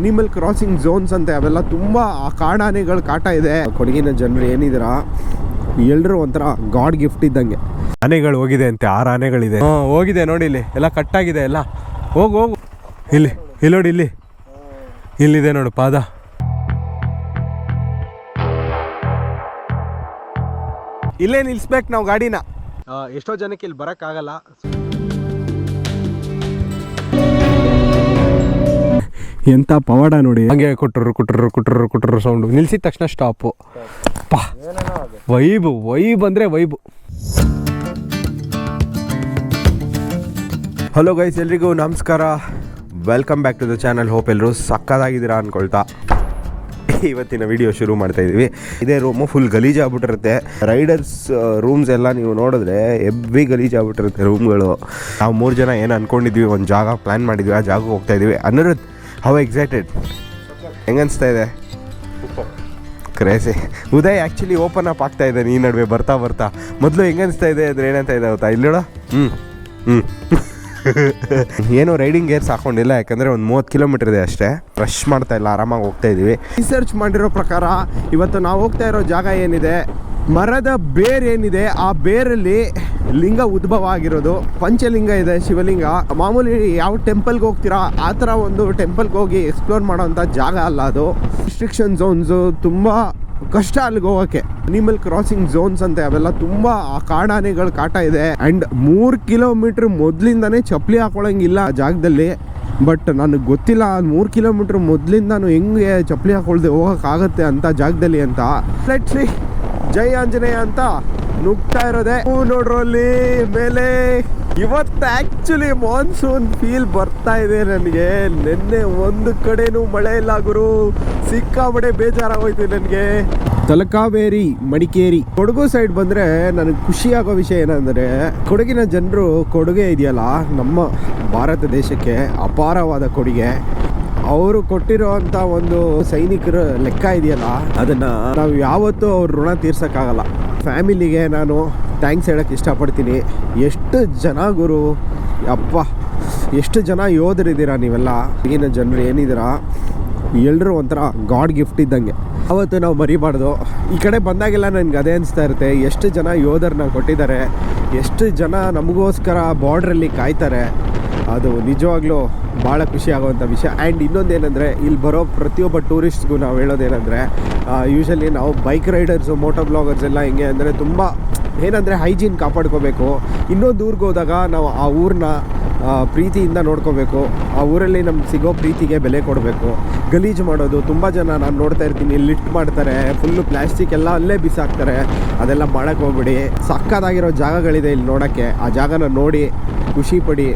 Animal crossing zones ಅಂತೆ ಅವೆಲ್ಲ ತುಂಬಾ ಆ ಕಾಡಾನೆಗಳ ಕಾಟ ಇದೆ. ಕೊಡಗಿನ ಜನರು ಏನಿದ್ದೀರಾ ಎಲ್ಲರೂ ಒಂಥರ ಗಾಡ್ ಗಿಫ್ಟ್ ಇದ್ದಂಗೆ. ಆನೆಗಳು ಹೋಗಿದೆ ಅಂತೆ ಆರು ಆನೆಗಳಿದೆ. ಹಾಂ ಹೋಗಿದೆ ನೋಡಿ ಇಲ್ಲಿ ಎಲ್ಲ ಕಟ್ಟಾಗಿದೆ ಎಲ್ಲ. ಹೋಗು ಹೋಗು. ಇಲ್ಲಿ ಇಲ್ಲಿ ನೋಡಿ ಇಲ್ಲಿ. ಇಲ್ಲಿದೆ ನೋಡು ಪಾದ. ಇಲ್ಲೇ ನಿಲ್ಸ್ಬೇಕು ನಾವು ಗಾಡಿನ. ಎಷ್ಟೋ ಜನಕ್ಕೆ ಇಲ್ಲಿ ಬರೋಕ್ಕಾಗಲ್ಲ. ಎಂತ ಪವಾಡ ನೋಡಿ. ಹಂಗೆ ಕೊಟ್ಟರು ಕೊಟ್ಟರು ಕೊಟ್ಟರು ಕೊಟ್ಟರು ಸೌಂಡು ನಿಲ್ಸಿದ ತಕ್ಷಣ ಸ್ಟಾಪು ಪಾ. ವೈಬ್ ವೈಬ್ ಅಂದರೆ ವೈಬ್. ಹಲೋ ಗೈಸ್ ಎಲ್ರಿಗೂ ನಮಸ್ಕಾರ. Welcome back to the channel hope ಎಲ್ಲರೂ ಸಕ್ಕದಾಗಿದ್ದೀರಾ ಅನ್ಕೊಳ್ತಾ. ಇವತ್ತಿನ ವಿಡಿಯೋ ಶುರು ಮಾಡ್ತಾ ಇದ್ದೀವಿ ಇದೇ ರೂಮು ಫುಲ್ ಗಲೀಜ್ ಆಗ್ಬಿಟ್ಟಿರುತ್ತೆ. ರೈಡರ್ಸ್ ರೂಮ್ಸ್ ಎಲ್ಲ ನೀವು ನೋಡಿದ್ರೆ ಎವ್ರಿ ಗಲೀಜ್ ಆಗ್ಬಿಟ್ಟಿರುತ್ತೆ ರೂಮ್ಗಳು ನಾವು ಮೂರು ಜನ ಏನು ಅಂದ್ಕೊಂಡಿದ್ವಿ ಒಂದು ಜಾಗ ಪ್ಲ್ಯಾನ್ ಮಾಡಿದ್ವಿ ಆ ಜಾಗಕ್ಕೆ ಹೋಗ್ತಾ ಇದ್ದೀವಿ ಅನಿರುದ್ ಹೌ ಎಕ್ಸೈಟೆಡ್ ಹೆಂಗನ್ಸ್ತಾ ಇದೆ? Crazy Uday actually open up ಆಗ್ತಾ ಇದೆ ಈ ನಡುವೆ, ಬರ್ತಾ ಬರ್ತಾ. ಮೊದಲು ಹೆಂಗನ್ಸ್ತಾ ಇದೆ, ಅಂದರೆ ಏನಂತ ಇದೆ ಗೊತ್ತಾ? ಇಲ್ಲ ನೋಡ. ಹ್ಞೂ ಹ್ಞೂ ಏನು ರೈಡಿಂಗ್ ಗೇರ್ಸ್ ಹಾಕೊಂಡಿಲ್ಲ, ಯಾಕಂದರೆ ಒಂದು ಮೂವತ್ತು ಕಿಲೋಮೀಟರ್ ಇದೆ ಅಷ್ಟೇ. ರಶ್ ಮಾಡ್ತಾ ಇಲ್ಲ, ಆರಾಮಾಗಿ ಹೋಗ್ತಾ ಇದ್ದೀವಿ ರಿಸರ್ಚ್ ಮಾಡಿರೋ ಪ್ರಕಾರ, ಇವತ್ತು ನಾವು ಹೋಗ್ತಾ ಇರೋ ಜಾಗ ಏನಿದೆ? ಮರದ ಬೇರೇನಿದೆ? ಆ ಬೇರಲ್ಲಿ ಲಿಂಗ ಉದ್ಭವ ಆಗಿರೋದು. ಪಂಚಲಿಂಗ ಇದೆ, ಶಿವಲಿಂಗ. ಮಾಮೂಲಿ ಯಾವ ಟೆಂಪಲ್ಗೆ ಹೋಗ್ತೀರಾ, ಆ ಥರ ಒಂದು ಟೆಂಪಲ್ಗೆ ಹೋಗಿ ಎಕ್ಸ್ಪ್ಲೋರ್ ಮಾಡೋವಂಥ ಜಾಗ ಅಲ್ಲ ಅದು. ರಿಸ್ಟ್ರಿಕ್ಷನ್ ಝೋನ್ಸು ತುಂಬ ಕಷ್ಟ ಅಲ್ಲಿಗೆ ಹೋಗೋಕ್ಕೆ ಅನಿಮಲ್ ಕ್ರಾಸಿಂಗ್ ಝೋನ್ಸ್ ಅಂತೆ, ಅವೆಲ್ಲ ತುಂಬ ಕಾಡಾನೆಗಳ ಕಾಟ ಇದೆ. ಆ್ಯಂಡ್ ಮೂರು ಕಿಲೋಮೀಟ್ರ್ ಮೊದಲಿಂದನೇ ಚಪ್ಪಲಿ ಹಾಕೊಳ್ಳೋಂಗಿಲ್ಲ ಆ ಜಾಗದಲ್ಲಿ. ಬಟ್ ನನಗೆ ಗೊತ್ತಿಲ್ಲ, ಮೂರು ಕಿಲೋಮೀಟ್ರ್ ಮೊದಲಿಂದ ನಾನು ಹೆಂಗೆ ಚಪ್ಪಲಿ ಹಾಕೊಳ್ದೆ ಹೋಗೋಕ್ಕಾಗತ್ತೆ ಅಂತ ಜಾಗದಲ್ಲಿ ಅಂತ. ಲೆಟ್ ಸಿ ಜೈ ಆಂಜನೇಯ ಅಂತ ನುಗ್ತಾ ಇರೋದೆ. ಹೂ ನೋಡ್ರು ಅಲ್ಲಿ ಮೇಲೆ ಇವತ್ತು ಆ್ಯಕ್ಚುಲಿ ಮಾನ್ಸೂನ್ ಫೀಲ್ ಬರ್ತಾ ಇದೆ ನನಗೆ. ನಿನ್ನೆ ಒಂದು ಕಡೆನೂ ಮಳೆ ಇಲ್ಲ ಗುರು. ಸಿಕ್ಕಾಬಡೆ ಬೇಜಾರಾಗೋಯ್ತು ನನಗೆ. ತಲಕಾವೇರಿ, ಮಡಿಕೇರಿ, ಕೊಡಗು ಸೈಡ್ ಬಂದರೆ ನನಗೆ ಖುಷಿ ಆಗೋ ವಿಷಯ ಏನಂದರೆ, ಕೊಡಗಿನ ಜನರು ಕೊಡುಗೆ ಇದೆಯಲ್ಲ, ನಮ್ಮ ಭಾರತ ದೇಶಕ್ಕೆ ಅಪಾರವಾದ ಕೊಡುಗೆ. ಅವರು ಕೊಟ್ಟಿರೋವಂಥ ಒಂದು ಸೈನಿಕರ ಲೆಕ್ಕ ಇದೆಯಲ್ಲ, ಅದನ್ನು ನಾವು ಯಾವತ್ತೂ ಅವ್ರ ಋಣ ತೀರ್ಸೋಕ್ಕಾಗಲ್ಲ. ಫ್ಯಾಮಿಲಿಗೆ ನಾನು ಥ್ಯಾಂಕ್ಸ್ ಹೇಳೋಕ್ಕೆ ಇಷ್ಟಪಡ್ತೀನಿ. ಎಷ್ಟು ಜನ ಗುರು ಅಪ್ಪ ಎಷ್ಟು ಜನ ಯೋಧರಿದ್ದೀರಾ ನೀವೆಲ್ಲ? ಈಗಿನ ಜನರು ಏನಿದ್ದೀರಾ? ಎಲ್ಲರೂ ಒಂಥರ ಗಾಡ್ ಗಿಫ್ಟ್ ಇದ್ದಂಗೆ. ಅವತ್ತು ನಾವು ಮರಿಬಾರ್ದು. ಈ ಕಡೆ ಬಂದಾಗೆಲ್ಲ ನನಗೆ ಅದೇ ಅನಿಸ್ತಾ ಇರುತ್ತೆ. ಎಷ್ಟು ಜನ ಯೋಧರನ್ನ ಕೊಟ್ಟಿದ್ದಾರೆ, ಎಷ್ಟು ಜನ ನಮಗೋಸ್ಕರ ಬಾರ್ಡ್ರಲ್ಲಿ ಕಾಯ್ತಾರೆ. ಅದು ನಿಜವಾಗ್ಲೂ ಭಾಳ ಖುಷಿ ಆಗುವಂಥ ವಿಷಯ. ಆ್ಯಂಡ್ ಇನ್ನೊಂದೇನೆಂದರೆ, ಇಲ್ಲಿ ಬರೋ ಪ್ರತಿಯೊಬ್ಬ ಟೂರಿಸ್ಟ್ಗೂ ನಾವು ಹೇಳೋದೇನೆಂದರೆ ಯೂಶಲಿ ನಾವು ಬೈಕ್ ರೈಡರ್ಸು ಮೋಟರ್ ಬ್ಲಾಗರ್ಸ್ ಎಲ್ಲ ಹೆಂಗೆ ಅಂದರೆ ತುಂಬ ಏನಂದರೆ ಹೈಜೀನ್ ಕಾಪಾಡ್ಕೋಬೇಕು. ಇನ್ನೊಂದು ಊರಿಗೆ ಹೋದಾಗ ನಾವು ಆ ಊರನ್ನ ಪ್ರೀತಿಯಿಂದ ನೋಡ್ಕೋಬೇಕು. ಆ ಊರಲ್ಲಿ ನಮ್ಗೆ ಸಿಗೋ ಪ್ರೀತಿಗೆ ಬೆಲೆ ಕೊಡಬೇಕು. ಗಲೀಜು ಮಾಡೋದು, ತುಂಬ ಜನ ನಾನು ನೋಡ್ತಾ ಇರ್ತೀನಿ ಲಿಫ್ಟ್ ಮಾಡ್ತಾರೆ ಫುಲ್ಲು ಪ್ಲಾಸ್ಟಿಕ್ ಎಲ್ಲ ಅಲ್ಲೇ ಬಿಸಾಕ್ತಾರೆ, ಅದೆಲ್ಲ ಮಾಡೋಕ್ಕೆ ಹೋಗ್ಬಿಡಿ. ಸಕ್ಕದಾಗಿರೋ ಜಾಗಗಳಿದೆ ಇಲ್ಲಿ ನೋಡೋಕ್ಕೆ. ಆ ಜಾಗನ ನೋಡಿ ಖುಷಿ ಪಡಿ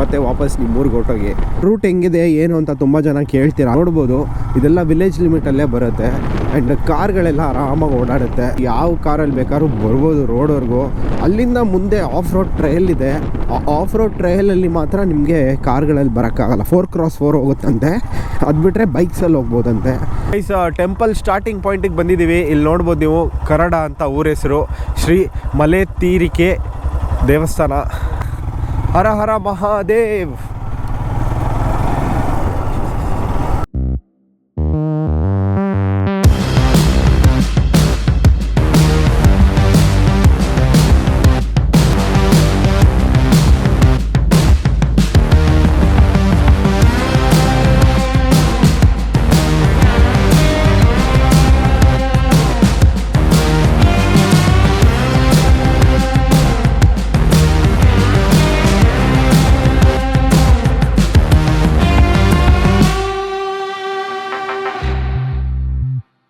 ಮತ್ತೆ ವಾಪಸ್ ನಿಮ್ಮ ಊರಿಗೆ ಹೊರಟೋಗಿ. ರೂಟ್ ಹೆಂಗಿದೆ, ಏನು ಅಂತ ತುಂಬ ಜನ ಕೇಳ್ತೀರಾ? ನೋಡ್ಬೋದು. ಇದೆಲ್ಲ ವಿಲೇಜ್ ಲಿಮಿಟಲ್ಲೇ ಬರುತ್ತೆ. ಆ್ಯಂಡ್ ಕಾರ್ಗಳೆಲ್ಲ ಆರಾಮಾಗಿ ಓಡಾಡುತ್ತೆ. ಯಾವ ಕಾರಲ್ಲಿ ಬೇಕಾದ್ರೂ ಬರ್ಬೋದು ರೋಡ್ವರೆಗೂ ಅಲ್ಲಿಂದ ಮುಂದೆ ಆಫ್ ರೋಡ್ ಟ್ರಯಲ್ ಇದೆ ಆಫ್ ರೋಡ್ ಟ್ರಯಲಲ್ಲಿ ಮಾತ್ರ ನಿಮಗೆ ಕಾರ್ಗಳಲ್ಲಿ ಬರೋಕ್ಕಾಗಲ್ಲ. ಫೋರ್ ಕ್ರಾಸ್ ಫೋರ್ ಹೋಗುತ್ತಂತೆ. ಅದು ಬಿಟ್ಟರೆ ಬೈಕ್ಸಲ್ಲಿ ಹೋಗ್ಬೋದಂತೆ. ಗೈಸ್ ಟೆಂಪಲ್ ಸ್ಟಾರ್ಟಿಂಗ್ ಪಾಯಿಂಟಿಗೆ ಬಂದಿದ್ದೀವಿ ಇಲ್ಲಿ ನೋಡ್ಬೋದು ನೀವು ಕರಡ ಅಂತ ಊರ ಹೆಸರು. ಶ್ರೀ ಮಲೆ ತೀರಿಕೆ ದೇವಸ್ಥಾನ. ಹರ ಹರ ಮಹಾದೇವ್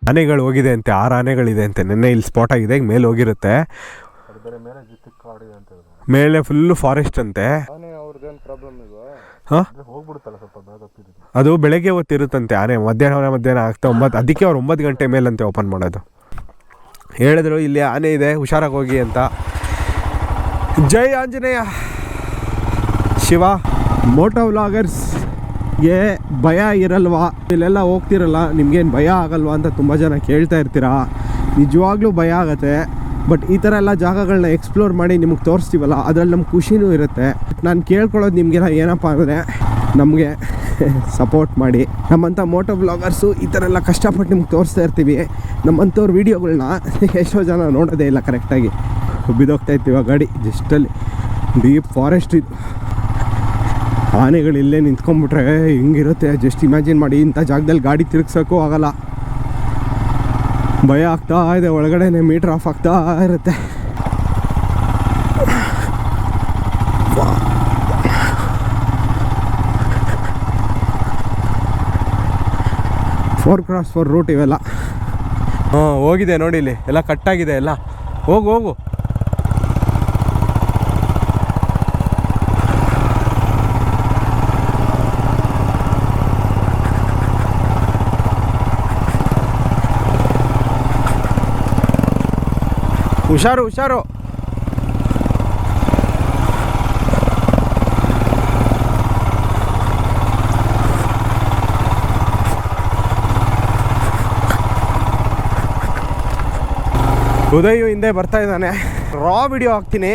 ಆನೆಗಳು ಹೋಗಿದೆ ಅಂತೆ ಆರು ಆನೆಗಳಿದೆ ಅಂತೆ. ನಿನ್ನೆ ಇಲ್ಲಿ ಸ್ಪಾಟ್ ಆಗಿದೆ ಮೇಲೆ ಹೋಗಿರುತ್ತೆ. ಮೇಲೆ ಫುಲ್ಲು ಫಾರೆಸ್ಟ್ ಅಂತೆ ಹಾ? ಅದು ಬೆಳಗ್ಗೆ ಹೊತ್ತಿರುತ್ತಂತೆ ಆನೆ. ಮಧ್ಯಾಹ್ನ ಮಧ್ಯಾಹ್ನ ಆಗ್ತಾ ಒಂಬತ್ತು ಅದಕ್ಕೆ ಅವ್ರು ಒಂಬತ್ತು ಗಂಟೆ ಮೇಲಂತೆ ಓಪನ್ ಮಾಡೋದು. ಹೇಳಿದ್ರು ಇಲ್ಲಿ ಆನೆ ಇದೆ ಹುಷಾರಾಗಿ ಹೋಗಿ ಅಂತ. ಜೈ ಆಂಜನೇಯ. ಶಿವ ಮೋಟೋ ವ್ಲಾಗರ್ಸ್ಗೆ ಭಯ ಇರಲ್ವಾ? ಇಲ್ಲೆಲ್ಲ ಹೋಗ್ತಿರಲ್ಲ, ನಿಮ್ಗೇನು ಭಯ ಆಗಲ್ವಾ ಅಂತ ತುಂಬ ಜನ ಕೇಳ್ತಾ ಇರ್ತೀರಾ? ನಿಜವಾಗ್ಲೂ ಭಯ ಆಗತ್ತೆ. ಬಟ್ ಈ ಥರ ಎಲ್ಲ ಜಾಗಗಳನ್ನ ಎಕ್ಸ್ಪ್ಲೋರ್ ಮಾಡಿ ನಿಮಗೆ ತೋರಿಸ್ತೀವಲ್ಲ, ಅದರಲ್ಲಿ ನಮ್ಗೆ ಖುಷಿನೂ ಇರುತ್ತೆ. ನಾನು ಕೇಳ್ಕೊಳ್ಳೋದು ನಿಮಗೆಲ್ಲ ಏನಪ್ಪ ಅಂದರೆ, ನಮಗೆ ಸಪೋರ್ಟ್ ಮಾಡಿ. ನಮ್ಮಂಥ ಮೋಟೋ ಬ್ಲಾಗರ್ಸು ಈ ಥರ ಎಲ್ಲ ಕಷ್ಟಪಟ್ಟು ನಿಮ್ಗೆ ತೋರಿಸ್ತಾ ಇರ್ತೀವಿ. ನಮ್ಮಂಥವ್ರ ವೀಡಿಯೋಗಳನ್ನ ಎಷ್ಟೋ ಜನ ನೋಡೋದೇ ಇಲ್ಲ ಕರೆಕ್ಟಾಗಿ ಬಿದ್ದೋಗ್ತಾ ಇರ್ತೀವಿ ಗಾಡಿ ಜಸ್ಟಲ್ಲಿ ಡೀಪ್ ಫಾರೆಸ್ಟ್ ಇದು. ಆನೆಗಳು ಇಲ್ಲೇ ನಿಂತ್ಕೊಂಡ್ಬಿಟ್ರೆ ಹೆಂಗಿರುತ್ತೆ? ಜಸ್ಟ್ ಇಮ್ಯಾಜಿನ್ ಮಾಡಿ ಇಂಥ ಜಾಗದಲ್ಲಿ ಗಾಡಿ ತಿರುಗ್ಸೋಕ್ಕೂ ಆಗಲ್ಲ. ಭಯ ಆಗ್ತಾ ಇದೆ, ಒಳಗಡೆನೆ ಮೀಟ್ರ್ ಆಫ್ ಆಗ್ತಾ ಇರುತ್ತೆ. ಫೋರ್ ಕ್ರಾಸ್ ಫೋರ್ ರೂಟ್ ಇವೆಲ್ಲ. ಹಾಂ, ಹೋಗಿದೆ ನೋಡಿ ಇಲ್ಲಿ. ಎಲ್ಲ ಕಟ್ಟಾಗಿದೆ ಎಲ್ಲ. ಹೋಗು ಹೋಗು. ಹುಷಾರು ಹುಷಾರು. ಉದಯು ಹಿಂದೆ ಬರ್ತಾ ಇದ್ದಾನೆ. ರಾ ವಿಡಿಯೋ ಹಾಕ್ತೀನಿ.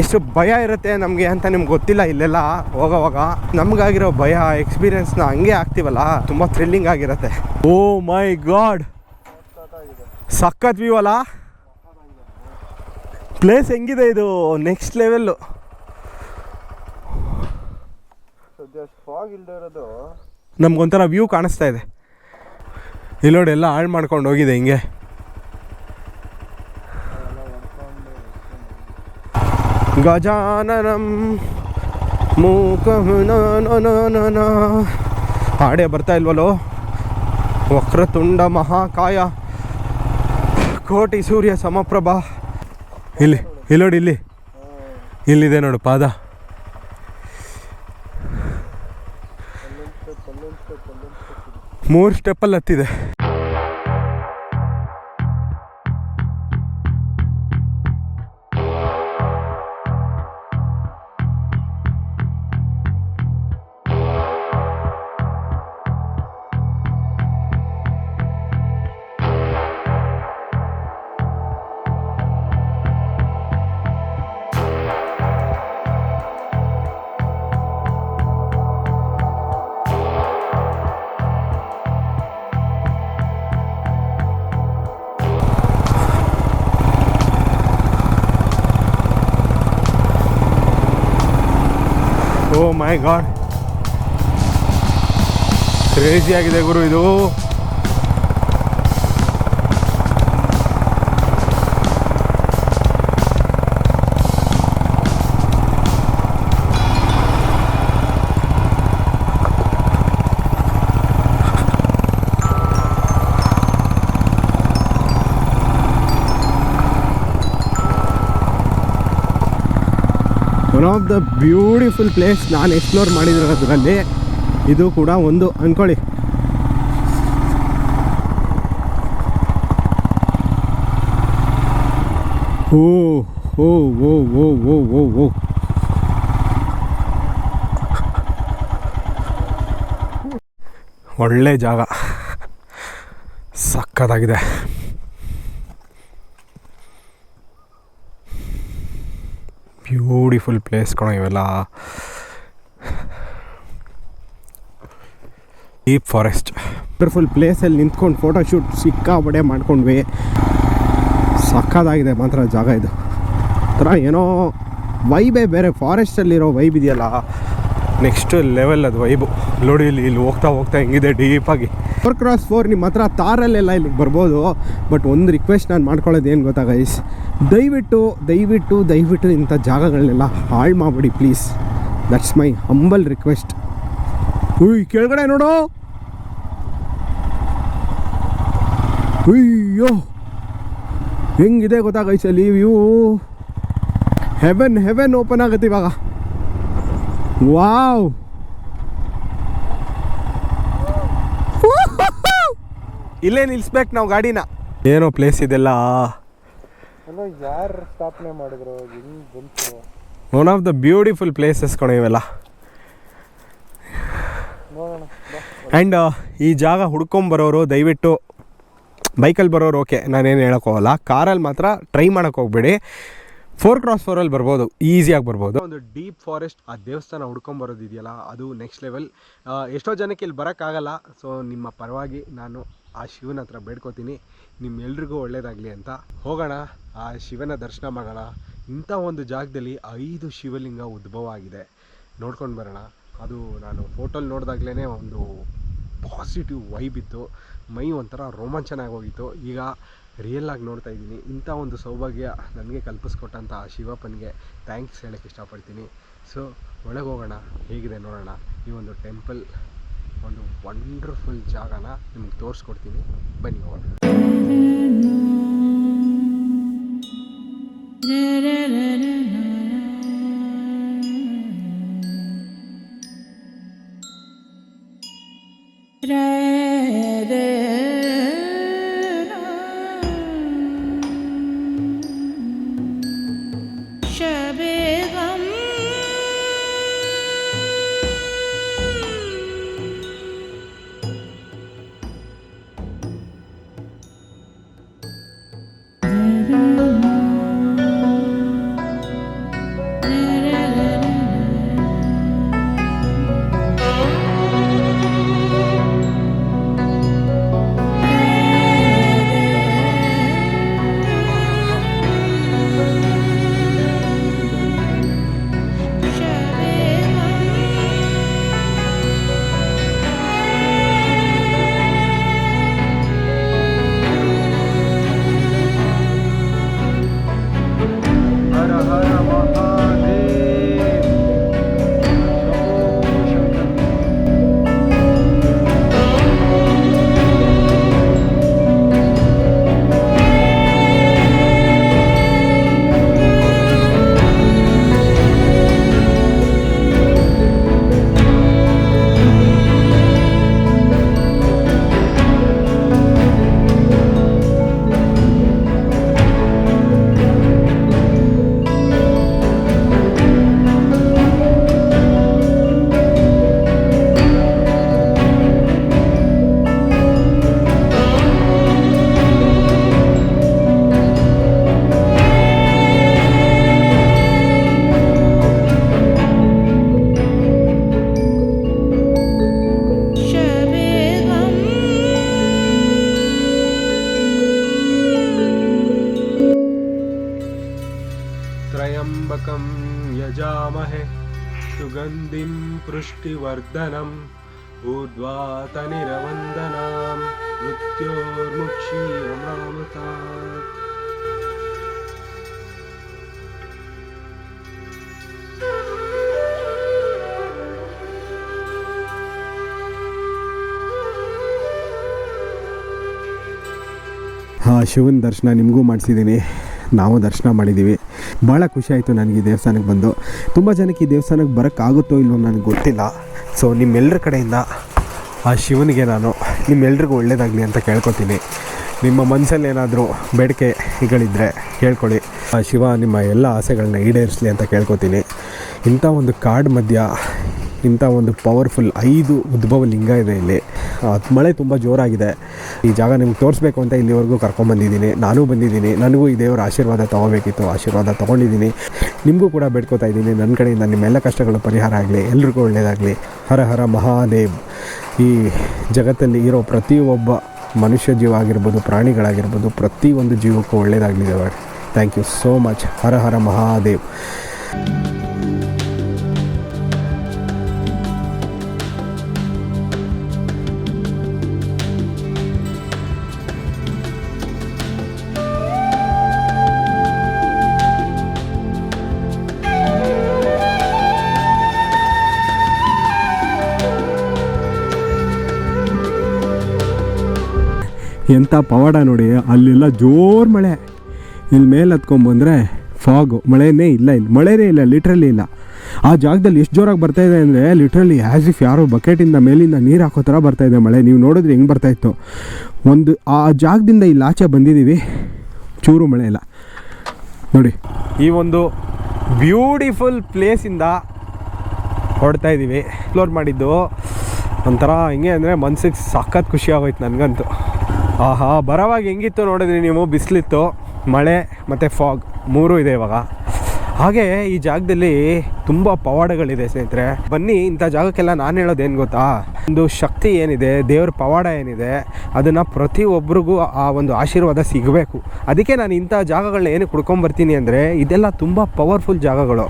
ಎಷ್ಟು ಭಯ ಇರುತ್ತೆ ನಮಗೆ ಅಂತ ನಿಮ್ಗೆ ಗೊತ್ತಿಲ್ಲ ಇಲ್ಲೆಲ್ಲ ಹೋಗೋವಾಗ. ನಮಗಾಗಿರೋ ಭಯ ಎಕ್ಸ್ಪೀರಿಯನ್ಸ್ನ ಹಂಗೆ ಆಗ್ತೀವಲ್ಲ ತುಂಬ ಥ್ರಿಲ್ಲಿಂಗ್ ಆಗಿರುತ್ತೆ. ಓ ಮೈ ಗಾಡ್ ಸಖತ್ ವ್ಯೂ ಅಲ್ಲ? ಪ್ಲೇಸ್ ಹೆಂಗಿದೆ ಇದು? ನೆಕ್ಸ್ಟ್ ಲೆವೆಲ್ಲು ಇರೋದು. ನಮ್ಗೊಂಥರ ವ್ಯೂ ಕಾಣಿಸ್ತಾ ಇದೆ. ಇಲ್ಲಿ ನೋಡಿ ಎಲ್ಲ ಹಾಳು ಮಾಡ್ಕೊಂಡು ಹೋಗಿದೆ ಹಿಂಗೆ. ಗಜಾನನಂ ಮೂಕ ಹಾಡೇ ಬರ್ತಾ ಇಲ್ವಲ್ಲೋ? ವಕ್ರತುಂಡ ಮಹಾಕಾಯ. ಕೋಟಿ ಸೂರ್ಯ ಸಮಪ್ರಭಾ. ಇಲ್ಲಿ ಇಲ್ಲಿ ನೋಡಿ ಇಲ್ಲಿ. ಇಲ್ಲಿದೆ ನೋಡು ಪಾದ. ಮೂರು ಸ್ಟೆಪ್ಪಲ್ಲಿ ಹತ್ತಿದೆ. ಮೈ ಗಾಡ್ ಕ್ರೇಜಿ ಆಗಿದೆ ಗುರು ಇದು. One of the beautiful place ನಾನು ಎಕ್ಸ್ಪ್ಲೋರ್ ಮಾಡಿರೋದ್ರಲ್ಲಿ ಇದು ಕೂಡ ಒಂದು ಅಂದ್ಕೊಳ್ಳಿ ಓ ಓ ಓ ಓ ಓ ಓ ಓ. ಒಳ್ಳೆ ಜಾಗ. ಸಕ್ಕತ್ತಾಗಿದೆ ಬ್ಯೂಟಿಫುಲ್ ಪ್ಲೇಸ್ಗಳು ಇವೆಲ್ಲ. Deep forest. ಬ್ಯೂಟಿಫುಲ್ ಪ್ಲೇಸಲ್ಲಿ ನಿಂತ್ಕೊಂಡು ಫೋಟೋಶೂಟ್ ಸಿಕ್ಕಾಪಡೆ ಮಾಡ್ಕೊಂಡ್ವಿ. ಸಕ್ಕದಾಗಿದೆ ಮಾತ್ರ ಜಾಗ ಇದು. ಥರ ಏನೋ ವೈಬೇ ಬೇರೆ ಫಾರೆಸ್ಟಲ್ಲಿರೋ ವೈಬ್ ಇದೆಯಲ್ಲ. ನೆಕ್ಸ್ಟ್ ಲೆವೆಲ್ ಅದು ವೈಬು ನೋಡಿ ಇಲ್ಲಿ ಇಲ್ಲಿ ಹೋಗ್ತಾ ಹೋಗ್ತಾ ಹೆಂಗಿದೆ ಡೀಪಾಗಿ ಫೋರ್ ಕ್ರಾಸ್ ಫೋರ್ ನಿಮ್ಮ ಹತ್ರ ತಾರಲ್ಲೆಲ್ಲ ಇಲ್ಲಿಗೆ ಬರ್ಬೋದು. ಬಟ್ ಒಂದು ರಿಕ್ವೆಸ್ಟ್ ನಾನು ಮಾಡ್ಕೊಳ್ಳೋದು ಏನು ಗೊತ್ತಾ ಗೈಸ್ ದಯವಿಟ್ಟು ದಯವಿಟ್ಟು ದಯವಿಟ್ಟು ಇಂಥ ಜಾಗಗಳನ್ನೆಲ್ಲ ಹಾಳು ಮಾಡಿಬಿಡಿ please that's my humble request ಹುಯ್ ಕೆಳಗಡೆ ನೋಡು. ಅಯ್ಯೋ. ಹೆಂಗಿದೆ ಗೊತ್ತಾ ಗೈಸ್ ಅಲ್ಲಿ ವ್ಯೂ ಹೆವೆನ್ ಹೆವೆನ್ ಓಪನ್ ಆಗುತ್ತೆ ಇವಾಗ. ವಾವ್ ಇಲ್ಲೇ ನಿಲ್ಸ್ಬೇಕು ನಾವು ಗಾಡಿನ. ಏನೋ ಪ್ಲೇಸ್ ಇದೆಲ್ಲ. ಅಲ್ಲ ಯಾರು ಸ್ಥಾಪನೆ ಮಾಡಿದ್ರು? ಹೆಂಗ್ ಬಂತು? One of the beautiful places ಕಣ ಇವೆಲ್ಲ. ನೋಡೋಣ ಬಾ. ಆ್ಯಂಡ್ ಈ ಜಾಗ ಹುಡ್ಕೊಂಬರೋರು ದಯವಿಟ್ಟು ಬೈಕಲ್ಲಿ ಬರೋರು ಓಕೆ ನಾನೇನು ಹೇಳೋಕ್ಕೋಗಲ್ಲ ಕಾರಲ್ಲಿ ಮಾತ್ರ ಟ್ರೈ ಮಾಡೋಕ್ಕೆ ಹೋಗ್ಬೇಡಿ. ಫೋರ್ ಕ್ರಾಸ್ ಫೋರಲ್ಲಿ ಬರ್ಬೋದು. ಈಸಿಯಾಗಿ ಬರ್ಬೋದು. ಒಂದು ಡೀಪ್ ಫಾರೆಸ್ಟ್ ಆ ದೇವಸ್ಥಾನ ಹುಡ್ಕೊಂಬರೋದು ಇದೆಯಲ್ಲ ಅದು ನೆಕ್ಸ್ಟ್ ಲೆವೆಲ್ ಎಷ್ಟೋ ಜನಕ್ಕೆ ಇಲ್ಲಿ ಬರೋಕ್ಕಾಗಲ್ಲ ಸೊ ನಿಮ್ಮ ಪರವಾಗಿ ನಾನು ಆ ಶಿವನ ಹತ್ರ ಬೇಡ್ಕೋತೀನಿ. ನಿಮ್ಮೆಲ್ರಿಗೂ ಒಳ್ಳೇದಾಗಲಿ ಅಂತ. ಹೋಗೋಣ. ಆ ಶಿವನ ದರ್ಶನ ಮಾಡೋಣ. ಇಂಥ ಒಂದು ಜಾಗದಲ್ಲಿ ಐದು ಶಿವಲಿಂಗ ಉದ್ಭವ ಆಗಿದೆ. ನೋಡ್ಕೊಂಡು ಬರೋಣ. ಅದು ನಾನು ಫೋಟೋಲಿ ನೋಡಿದಾಗಲೇ ಒಂದು ಪಾಸಿಟಿವ್ ವೈಬ್ ಇತ್ತು. ಮೈ ಒಂಥರ ರೋಮಾಂಚನ ಆಗೋಗಿತ್ತು ಈಗ ರಿಯಲ್ಲಾಗಿ ನೋಡ್ತಾ ಇದ್ದೀನಿ. ಇಂಥ ಒಂದು ಸೌಭಾಗ್ಯ ನನಗೆ ಕಲ್ಪಿಸ್ಕೊಟ್ಟಂಥ ಆ ಶಿವಪ್ಪನಿಗೆ ಥ್ಯಾಂಕ್ಸ್ ಹೇಳೋಕ್ಕೆ ಇಷ್ಟಪಡ್ತೀನಿ. ಸೊ ಒಳಗೆ ಹೋಗೋಣ. ಹೇಗಿದೆ ನೋಡೋಣ. ಈ ಒಂದು ಟೆಂಪಲ್ ಒಂದು ವಂಡರ್ಫುಲ್ ಜಾಗನ ನಿಮ್ಗೆ ತೋರಿಸ್ಕೊಡ್ತೀನಿ. ಬನ್ನಿ ಹೋಗೋಣ. सुगन्धिं पुष्टिवर्धनम् ऊर्ध्वातनिरवन्दनां मृत्योर्मुक्षीयमामृतात् ಹಾಂ ಶಿವನ ದರ್ಶನ ನಿಮಗೂ ಮಾಡಿಸಿದ್ದೀನಿ ನಾವು ದರ್ಶನ ಮಾಡಿದ್ದೀವಿ ಭಾಳ ಖುಷಿ ಆಯಿತು ನನಗೆ ಈ ದೇವಸ್ಥಾನಕ್ಕೆ ಬಂದು. ತುಂಬ ಜನಕ್ಕೆ ಈ ದೇವಸ್ಥಾನಕ್ಕೆ ಬರೋಕ್ಕಾಗುತ್ತೋ ಇಲ್ಲವೋ ನನಗೆ ಗೊತ್ತಿಲ್ಲ. ಸೊ ನಿಮ್ಮೆಲ್ಲರ ಕಡೆಯಿಂದ ಆ ಶಿವನಿಗೆ ನಾನು ನಿಮ್ಮೆಲ್ರಿಗೂ ಒಳ್ಳೇದಾಗಲಿ ಅಂತ ಕೇಳ್ಕೊತೀನಿ. ನಿಮ್ಮ ಮನಸ್ಸಲ್ಲಿ ಏನಾದರೂ ಬೇಡಿಕೆಗಳಿದ್ದರೆ ಕೇಳ್ಕೊಳ್ಳಿ. ಆ ಶಿವ ನಿಮ್ಮ ಎಲ್ಲ ಆಸೆಗಳನ್ನ ಈಡೇರಿಸಲಿ ಅಂತ ಕೇಳ್ಕೊತೀನಿ. ಇಂಥ ಒಂದು ಕಾಡು ಮಧ್ಯ ಇಂಥ ಒಂದು ಪವರ್ಫುಲ್ ಐದು ಉದ್ಭವ ಲಿಂಗ ಇದೆ ಇಲ್ಲಿ. ಮಳೆ ತುಂಬ ಜೋರಾಗಿದೆ. ಈ ಜಾಗ ನಿಮ್ಗೆ ತೋರಿಸ್ಬೇಕು ಅಂತ ಇಲ್ಲಿವರೆಗೂ ಕರ್ಕೊಂಬಂದಿದ್ದೀನಿ ನಾನು ಬಂದಿದ್ದೀನಿ. ನನಗೂ ಈ ದೇವರ ಆಶೀರ್ವಾದ ತೊಗೋಬೇಕಿತ್ತು. ಆಶೀರ್ವಾದ ತೊಗೊಂಡಿದ್ದೀನಿ. ನಿಮಗೂ ಕೂಡ ಬೇಡ್ಕೋತಾ ಇದ್ದೀನಿ. ನನ್ನ ಕಡೆಯಿಂದ ನಿಮ್ಮೆಲ್ಲ ಕಷ್ಟಗಳು ಪರಿಹಾರ ಆಗಲಿ, ಎಲ್ರಿಗೂ ಒಳ್ಳೆಯದಾಗಲಿ ಹರ ಹರ ಮಹಾದೇವ್. ಈ ಜಗತ್ತಲ್ಲಿ ಇರೋ ಪ್ರತಿಯೊಬ್ಬ ಮನುಷ್ಯ ಜೀವ ಆಗಿರ್ಬೋದು, ಪ್ರಾಣಿಗಳಾಗಿರ್ಬೋದು, ಪ್ರತಿಯೊಂದು ಜೀವಕ್ಕೂ ಒಳ್ಳೆಯದಾಗಲಿ ದೇವರ್. Thank you so much Hara Hara Mahadev. ಎಂಥ ಪವಾಡ ನೋಡಿ, ಅಲ್ಲೆಲ್ಲ ಜೋರು ಮಳೆ. ಇಲ್ಲಿ ಮೇಲೆ ಹತ್ಕೊಂಬಂದರೆ ಫಾಗು ಮಳೆನೇ ಇಲ್ಲ ಇಲ್ಲಿ. ಮಳೆನೇ ಇಲ್ಲ ಲಿಟ್ರಲಿ ಇಲ್ಲ. ಆ ಜಾಗದಲ್ಲಿ ಎಷ್ಟು ಜೋರಾಗಿ ಬರ್ತಾ ಇದೆ ಅಂದರೆ ಲಿಟ್ರಲಿ ಆ್ಯಸ್ ಇಫ್ ಯಾರೋ ಬಕೆಟಿಂದ ಮೇಲಿಂದ ನೀರು ಹಾಕೋ ಥರ ಬರ್ತಾ ಇದೆ ಮಳೆ. ನೀವು ನೋಡಿದ್ರೆ ಹೆಂಗೆ ಬರ್ತಾಯಿತ್ತು ಒಂದು, ಆ ಜಾಗದಿಂದ ಇಲ್ಲಿ ಆಚೆ ಬಂದಿದ್ದೀವಿ. ಚೂರು ಮಳೆ ಇಲ್ಲ. ನೋಡಿ, ಈ ಒಂದು ಬ್ಯೂಟಿಫುಲ್ ಪ್ಲೇಸಿಂದ ಹೊಡ್ತಾ ಇದ್ದೀವಿ ಎಕ್ಸ್ಪ್ಲೋರ್ ಮಾಡಿದ್ದು. ಒಂಥರ ಹಿಂಗೆ ಅಂದರೆ ಮನ್ಸಿಗೆ ಸಖತ್ ಖುಷಿ ಆಗೋಯ್ತು ನನಗಂತೂ. ಆಹಾ, ಬರೋವಾಗ ಹೆಂಗಿತ್ತು ನೋಡಿದ್ರಿ ನೀವು? ಬಿಸಿಲಿತ್ತು, ಮಳೆ ಮತ್ತು ಫಾಗ್ ಮೂರೂ ಇದೆ ಇವಾಗ. ಹಾಗೆ ಈ ಜಾಗದಲ್ಲಿ ತುಂಬ ಪವಾಡಗಳಿದೆ ಸ್ನೇಹಿತರೆ. ಬನ್ನಿ, ಇಂಥ ಜಾಗಕ್ಕೆಲ್ಲ ನಾನು ಹೇಳೋದು ಏನು ಗೊತ್ತಾ? ಒಂದು ಶಕ್ತಿ ಏನಿದೆ, ದೇವ್ರ ಪವಾಡ ಏನಿದೆ, ಅದನ್ನು ಪ್ರತಿಯೊಬ್ಬರಿಗೂ ಆ ಒಂದು ಆಶೀರ್ವಾದ ಸಿಗಬೇಕು. ಅದಕ್ಕೆ ನಾನು ಇಂಥ ಜಾಗಗಳನ್ನ ಏನು ಕುಡ್ಕೊಂಬರ್ತೀನಿ ಅಂದರೆ, ಇದೆಲ್ಲ ತುಂಬ ಪವರ್ಫುಲ್ ಜಾಗಗಳು.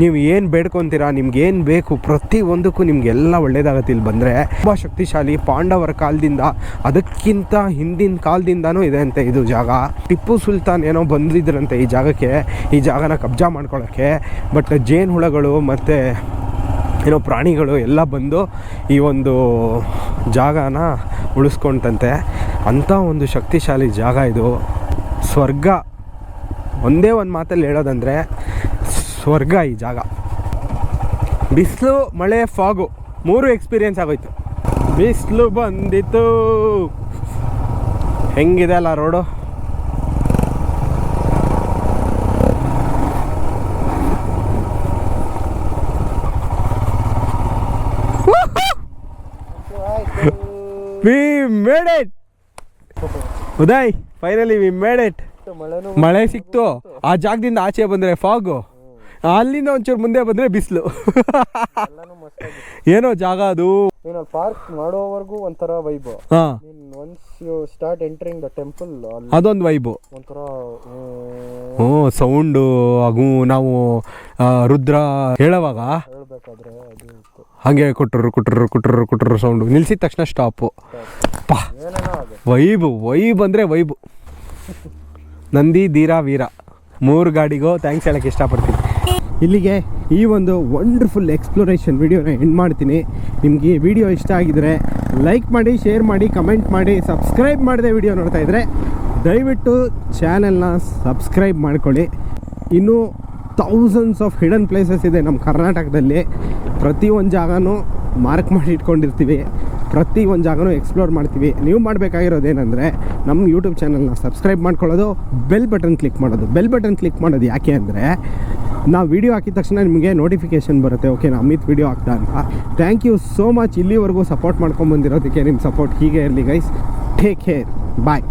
ನೀವು ಏನು ಬೇಡ್ಕೊತೀರಾ ನಿಮ್ಗೆ ಏನು ಬೇಕು, ಪ್ರತಿಯೊಂದಕ್ಕೂ ನಿಮಗೆಲ್ಲ ಒಳ್ಳೇದಾಗತ್ತೆ ಇಲ್ಲಿ ಬಂದರೆ. ತುಂಬ ಶಕ್ತಿಶಾಲಿ ಪಾಂಡವರ ಕಾಲದಿಂದ, ಅದಕ್ಕಿಂತ ಹಿಂದಿನ ಕಾಲದಿಂದನೂ ಇದೆ ಅಂತೆ ಇದು ಜಾಗ. ಟಿಪ್ಪು ಸುಲ್ತಾನ್ ಏನೋ ಬಂದಿದ್ರಂತೆ ಈ ಜಾಗಕ್ಕೆ, ಈ ಜಾಗನ ಕಬ್ಜಾ ಮಾಡ್ಕೊಳ್ಳೋಕ್ಕೆ ಬಟ್ ಜೇನು ಹುಳಗಳು ಮತ್ತು ಏನೋ ಪ್ರಾಣಿಗಳು ಎಲ್ಲ ಬಂದು ಈ ಒಂದು ಜಾಗನ ಉಳಿಸ್ಕೊಂತಂತೆ ಅಂಥ ಒಂದು ಶಕ್ತಿಶಾಲಿ ಜಾಗ ಇದು. ಸ್ವರ್ಗ. ಒಂದೇ ಒಂದು ಮಾತಲ್ಲಿ ಹೇಳೋದಂದರೆ ಸ್ವರ್ಗ ಈ ಜಾಗ. ಬಿಸಿಲು, ಮಳೆ, ಫಾಗು ಮೂರು ಎಕ್ಸ್ಪೀರಿಯೆನ್ಸ್ ಆಗೋಯ್ತು. ಬಿಸಿಲು ಬಂದಿತ್ತು. ಹೆಂಗಿದೆ ಅಲ್ಲ road? We made it Uday finally we made it ಮಳೆ ಸಿಕ್ತು. ಆ ಜಾಗದಿಂದ ಆಚೆ ಬಂದರೆ ಫಾಗು ಅಲ್ಲಿಂದ ಒಂಚೂರು ಮುಂದೆ ಬಂದರೆ ಬಿಸಿಲು. ಏನೋ ಜಾಗ ಅದು. ಏನೋ ಪಾರ್ಕ್ ಮಾಡೋವರೆಗೂ ಒಂಥರ ವೈಬ್ ಹಾಂ. Once you start entering the temple ಅದೊಂದು ವೈಬು ಒಂಥರ ಹ್ಞೂ ಸೌಂಡು ಹಾಗೂ ನಾವು ರುದ್ರ ಹೇಳೋವಾಗ ಹೇಳ್ಬೇಕಾದ್ರೆ ಅದು ಇತ್ತು. ಹಾಗೆ ಕೊಟ್ಟರು ಕೊಟ್ಟರು ಕೊಟ್ಟರು ಕೊಟ್ಟರು ಸೌಂಡು ನಿಲ್ಸಿದ ತಕ್ಷಣ ಸ್ಟಾಪು ಪಾ. ಏನೇನೋ ಆಗ ವೈಬು ವೈಬ್ ಅಂದರೆ ವೈಬು ನಂದಿ ಧೀರ ವೀರ. ಮೂರು ಗಾಡಿಗೂ ಥ್ಯಾಂಕ್ಸ್ ಹೇಳಕ್ಕೆ ಇಷ್ಟಪಡ್ತೀನಿ. ಇಲ್ಲಿಗೆ ಈ ಒಂದು ವಂಡರ್ಫುಲ್ ಎಕ್ಸ್ಪ್ಲೋರೇಷನ್ ವಿಡಿಯೋನ ಎಂಡ್ ಮಾಡ್ತೀನಿ. ನಿಮಗೆ ಈ ವಿಡಿಯೋ ಇಷ್ಟ ಆಗಿದರೆ ಲೈಕ್ ಮಾಡಿ ಶೇರ್ ಮಾಡಿ ಕಮೆಂಟ್ ಮಾಡಿ ಸಬ್ಸ್ಕ್ರೈಬ್ ಮಾಡಿದೆ ವಿಡಿಯೋ ನೋಡ್ತಾ ಇದ್ದರೆ ದಯವಿಟ್ಟು ಚಾನೆಲ್ನ ಸಬ್ಸ್ಕ್ರೈಬ್ ಮಾಡ್ಕೊಳ್ಳಿ. ಇನ್ನೂ ಥೌಸಂಡ್ಸ್ ಆಫ್ ಹಿಡನ್ ಪ್ಲೇಸಸ್ ಇದೆ ನಮ್ಮ ಕರ್ನಾಟಕದಲ್ಲಿ. ಪ್ರತಿಯೊಂದು ಜಾಗನೂ ಮಾರ್ಕ್ ಮಾಡಿ ಇಟ್ಕೊಂಡಿರ್ತೀವಿ. ಪ್ರತಿ ಒಂದು ಜಾಗನೂ ಎಕ್ಸ್ಪ್ಲೋರ್ ಮಾಡ್ತೀವಿ. ನೀವು ಮಾಡಬೇಕಾಗಿರೋದು ಏನಂದರೆ ನಮ್ಮ ಯೂಟ್ಯೂಬ್ ಚಾನಲ್ನ ಸಬ್ಸ್ಕ್ರೈಬ್ ಮಾಡ್ಕೊಳ್ಳೋದು ಬೆಲ್ ಬಟನ್ ಕ್ಲಿಕ್ ಮಾಡೋದು. ಬೆಲ್ ಬಟನ್ ಕ್ಲಿಕ್ ಮಾಡೋದು ಯಾಕೆ ಅಂದರೆ ನಾವು ವಿಡಿಯೋ ಹಾಕಿದ ತಕ್ಷಣ ನಿಮಗೆ ನೋಟಿಫಿಕೇಶನ್ ಬರುತ್ತೆ. ಓಕೆ ನಾ ಅಮಿತ್ ವಿಡಿಯೋ ಹಾಕ್ತಾ ಅಂತ. ಥ್ಯಾಂಕ್ ಯು ಸೋ ಮಚ್ ಇಲ್ಲಿವರೆಗೂ ಸಪೋರ್ಟ್ ಮಾಡ್ಕೊಂಡು ಬಂದಿರೋದಕ್ಕೆ ನಿಮ್ಮ ಸಪೋರ್ಟ್ ಹೀಗೆ ಇರಲಿ ಗೈಸ್ ಟೇಕ್ ಕೇರ್ ಬಾಯ್